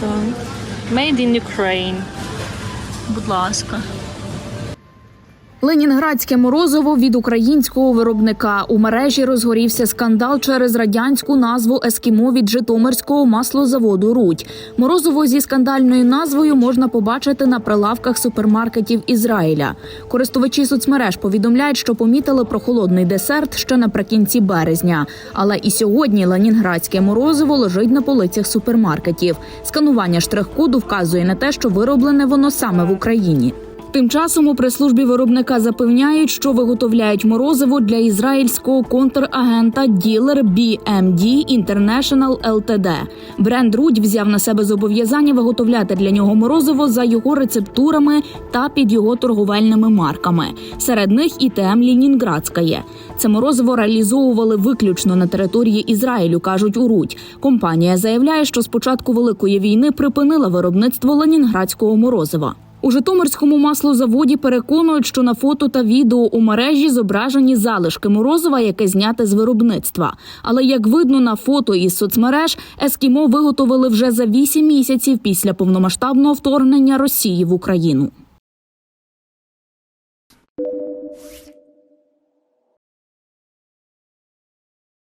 Так. Made in Ukraine. Будь ласка. Ленінградське морозиво від українського виробника у мережі розгорівся скандал через радянську назву ескімо від Житомирського маслозаводу Рудь. Морозиво зі скандальною назвою можна побачити на прилавках супермаркетів Ізраїля. Користувачі соцмереж повідомляють, що помітили прохолодний десерт ще наприкінці березня. Але і сьогодні ленінградське морозиво лежить на полицях супермаркетів. Сканування штрих-коду вказує на те, що вироблене воно саме в Україні. Тим часом у прес-службі виробника запевняють, що виготовляють морозиво для ізраїльського контрагента ділер BMD International Ltd. Бренд Рудь взяв на себе зобов'язання виготовляти для нього морозиво за його рецептурами та під його торговельними марками. Серед них і ТМ Лінінградськає. Це морозиво реалізовували виключно на території Ізраїлю, кажуть у Рудь. Компанія заявляє, що з початку великої війни припинила виробництво ленінградського морозива. У Житомирському маслозаводі переконують, що на фото та відео у мережі зображені залишки морозова, яке зняте з виробництва. Але як видно на фото із соцмереж, ескімо виготовили вже за вісім місяців після повномасштабного вторгнення Росії в Україну.